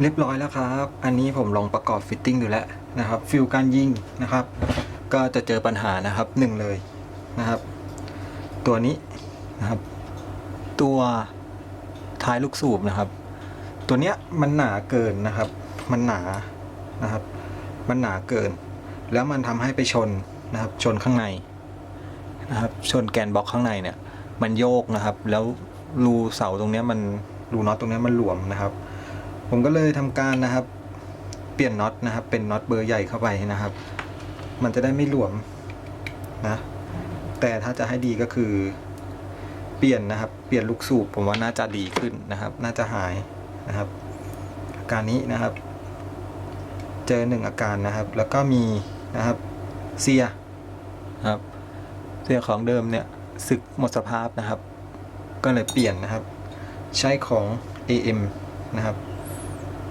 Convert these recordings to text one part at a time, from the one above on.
เรียบร้อยแล้วครับ อันนี้ผมลองประกอบฟิตติ้งดูแล้วนะครับ ฟิลการยิงนะครับ ก็จะเจอปัญหานะครับหนึ่งเลยนะครับ ตัวนี้นะครับ ตัวท้ายลูกสูบนะครับ ตัวเนี้ยมันหนาเกินนะครับ มันหนานะครับ มันหนาเกิน แล้วมันทำให้ไปชนนะครับ ชนข้างในนะครับ ชนแกนบล็อกข้างในเนี่ย มันโยกนะครับ แล้วรูเสาตรงเนี้ยมันรูน็อตตรงเนี้ยมันหลวมนะครับ ผมก็เลยทำการนะครับ เปลี่ยนน็อตนะครับ เป็นน็อตเบอร์ใหญ่เข้าไปนะครับ มันจะได้ไม่หลวมนะ แต่ถ้าจะให้ดีก็คือ เปลี่ยนนะครับ เปลี่ยนลูกสูบผมว่าน่าจะดีขึ้นนะครับ น่าจะหายนะครับอาการนี้นะครับ เจอหนึ่งอาการนะครับ แล้วก็มีนะครับเซียครับเซียของเดิมเนี่ยสึกหมดสภาพนะครับ ก็เลยเปลี่ยนนะครับ ใช้ของ AM นะครับ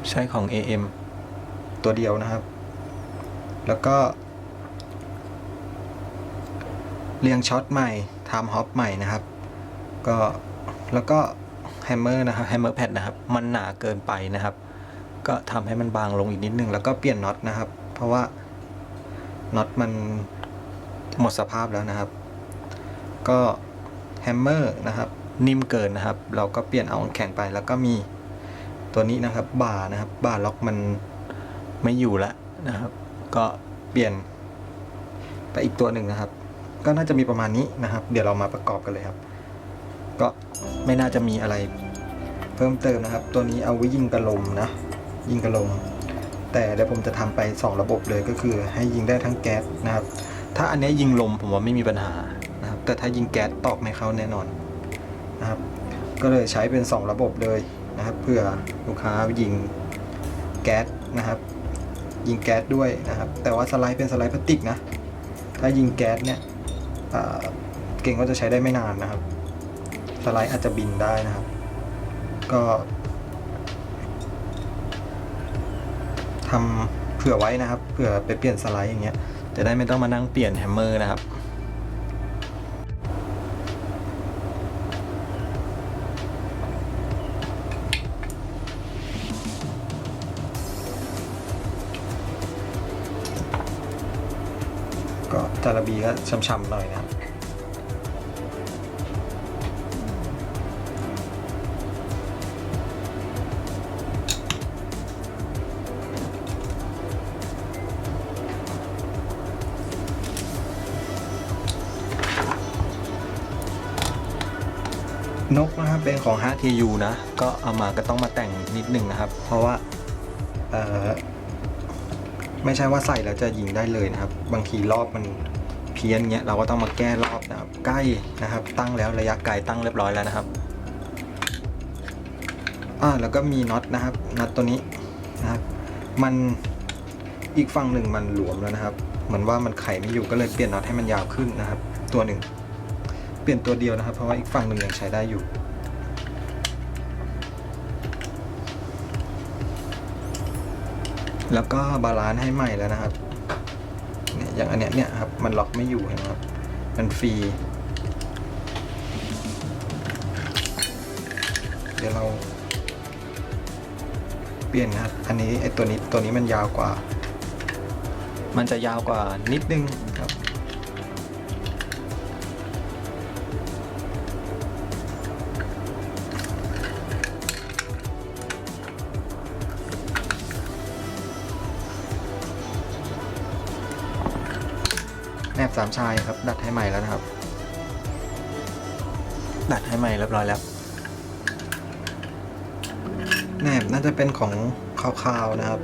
ใช้ของ AM ตัวเดียวนะครับ แล้วก็ เรียงช็อตใหม่ไทม์ฮอปใหม่นะครับ ก็แล้วก็แฮมเมอร์นะครับแฮมเมอร์แพดนะครับ มันหนาเกินไปนะครับ ก็ทำให้มันบางลงอีกนิดนึง แล้วก็เปลี่ยนน็อตนะครับ เพราะว่าน็อตมันหมดสภาพแล้วนะครับ ก็แฮมเมอร์นะครับ นิ่มเกินนะครับ เราก็เปลี่ยนเอาแข็งไปแล้วก็มี ตัวนี้นะครับบ่านะครับบ่าล็อกมันไม่อยู่แล้วนะครับ ก็เปลี่ยนไปอีกตัวหนึ่งนะครับ ก็น่าจะมีประมาณนี้นะครับ เดี๋ยวเรามาประกอบกันเลยครับ ก็ไม่น่าจะมีอะไรเพิ่มเติมนะครับ ตัวนี้เอาไว้ยิงกระลมนะยิงกระลม แต่เดี๋ยวผมจะทำไป 2 ระบบเลยก็คือ ให้ยิงได้ทั้งแก๊สนะครับ ถ้าอันนี้ยิงลมผมว่าไม่มีปัญหานะครับ แต่ถ้ายิงแก๊สตอกไม่เข้าแน่นอนนะครับ ก็เลยใช้เป็น 2 ระบบเลย นะครับเพื่อลูกค้ายิงแก๊สนะครับ ยิงแก๊สด้วยนะครับ แต่ว่าสไลด์เป็นสไลด์พลาสติกนะถ้ายิงแก๊สเนี่ยเก่งก็จะใช้ได้ไม่นานนะครับ สไลด์อาจจะบินได้นะครับ ก็ทำเผื่อไว้นะครับเผื่อไปเปลี่ยนสไลด์อย่างเงี้ยจะได้ไม่ต้องมานั่งเปลี่ยนแฮมเมอร์นะครับ จาระบีก็ช้ำๆหน่อยนะครับนกนะครับเป็นของ HTU นะ ก็เอามาก็ต้องมาแต่งนิดนึงนะครับ เพราะว่าไม่ใช่ว่าใส่แล้วจะยิงได้เลยนะครับ บางทีรอบมัน เพี้ยนเงี้ยเราก็ต้องมาแก้รอบนะครับ ใกล้นะครับ ตั้งแล้วระยะไกลตั้งเรียบร้อยแล้วนะครับอ่าแล้วก็มีน็อตนะครับน็อตตัวนี้นะครับ มันอีกฝั่งหนึ่งมันหลวมแล้วนะครับ เหมือนว่ามันไขไม่อยู่ก็เลยเปลี่ยนน็อตให้มันยาวขึ้นนะครับ ตัวหนึ่งเปลี่ยนตัวเดียวนะครับ เพราะว่าอีกฝั่งหนึ่งยังใช้ได้อยู่แล้วก็บาลานซ์ให้ใหม่แล้วนะครับ อย่างอันเนี้ยเนี่ยครับ มันล็อกไม่อยู่เห็นไหมครับ มันฟรี เดี๋ยวเรา เปลี่ยนนะครับอันนี้ไอตัวนี้ตัวนี้มันยาวกว่า มันจะยาวกว่านิดนึงครับ สามชายครับ ดัดให้ใหม่แล้วนะครับ ดัดให้ใหม่เรียบร้อยแล้วแนบน่าจะเป็นของคาวๆนะครับ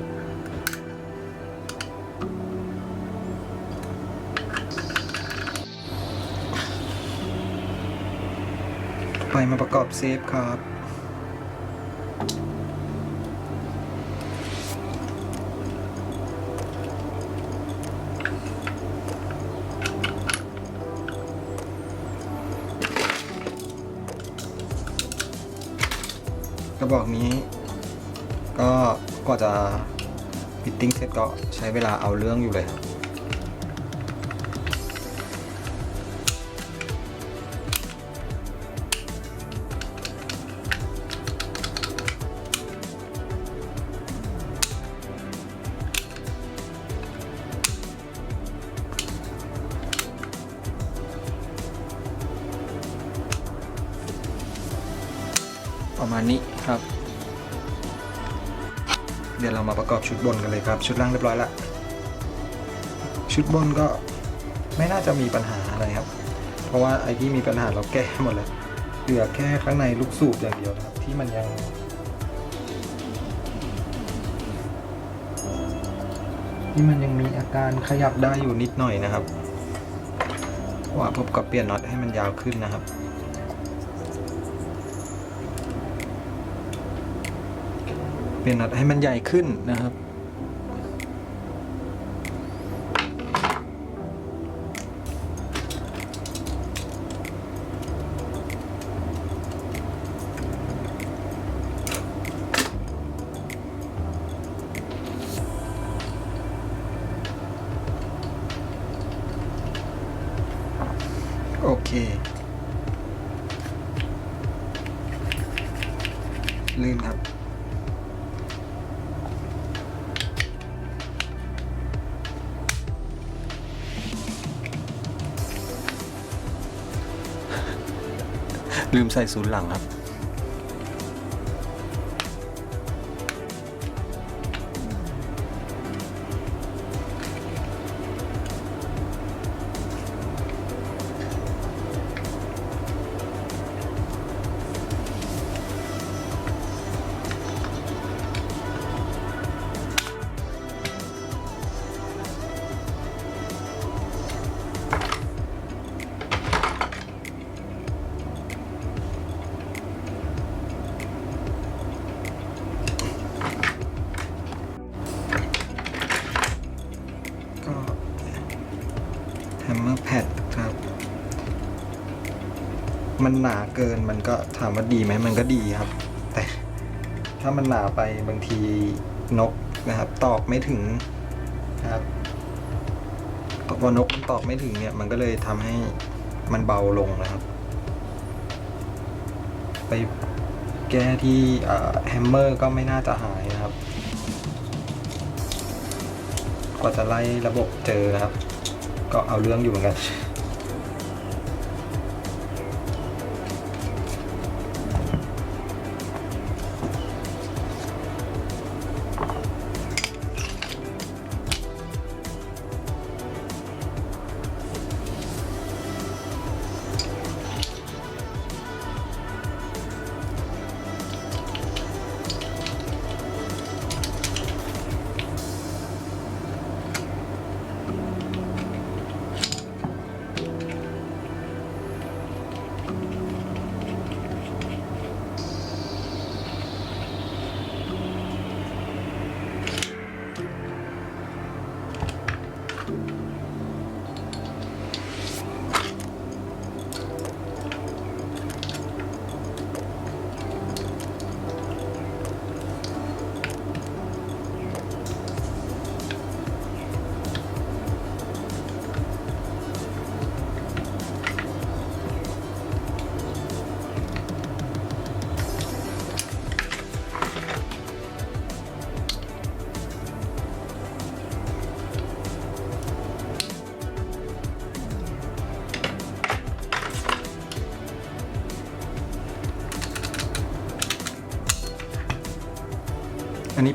ไปมาประกอบเซฟครับ กระบอกนี้ ก็กว่าจะฟิตติ้งเสร็จก็ใช้เวลาเอาเรื่องอยู่เลยครับ มาณนี้ครับ เดี๋ยวเรามาประกอบชุดบนกันเลยครับ ชุดล่างเรียบร้อยละชุดบนก็ไม่น่าจะมีปัญหาอะไรครับ เพราะว่าไอ้ที่มีปัญหาเราแก้หมดแล้วเหลือแค่ข้างในลูกสูบอย่างเดียวนะครับ ที่มันยังที่มันยังมีอาการขยับได้อยู่นิดหน่อยนะครับว่าผมก็เปลี่ยนน็อตให้มันยาวขึ้นนะครับ เปลี่ยนน็อตให้มันใหญ่ขึ้นนะครับ โอเค ลืมใส่ศูนย์หลังครับ มันหนาเกินมันก็ถามว่าดีไหมมันก็ดีครับ แต่ถ้ามันหนาไปบางทีนกนะครับ ตอกไม่ถึงนะครับพอนกมันตอกไม่ถึงเนี่ย มันก็เลยทำให้มันเบาลงนะครับ ไปแก้ที่แฮมเมอร์ก็ไม่น่าจะหายนะครับ กว่าจะไล่ระบบเจอนะครับ ก็เอาเรื่องอยู่เหมือนกัน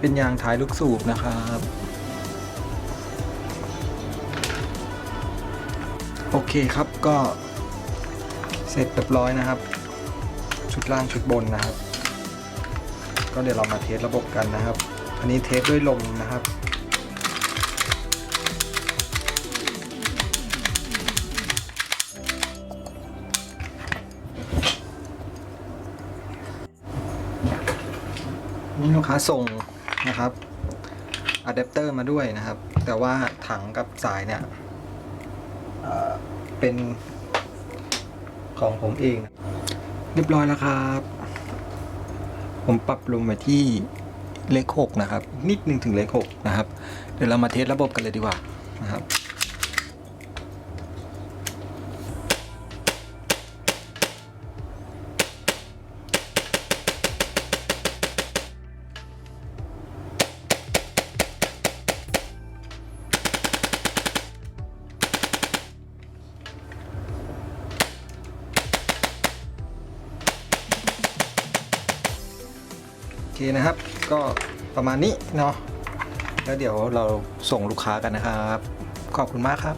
เป็นยางท้ายลูกสูบนะครับ โอเคครับก็เสร็จเรียบร้อยนะครับ ชุดล่างชุดบนนะครับ ก็เดี๋ยวเรามาเทสระบบกันนะครับ อันนี้เทสด้วยลมนะครับนี่ลูกค้าส่ง นะครับอะแดปเตอร์มาด้วยนะครับ แต่ว่าถังกับสายเนี่ยเป็นของผมเอง เรียบร้อยแล้วครับ ผมปรับลงมาที่เลขหกนะครับ นิดนึงถึงเลขหกนะครับ เดี๋ยวเรามาเทสระบบกันเลยดีกว่านะครับ เคนะครับ ก็ประมาณนี้เนาะแล้วเดี๋ยวเราส่งลูกค้ากันนะครับ ขอบคุณมากครับ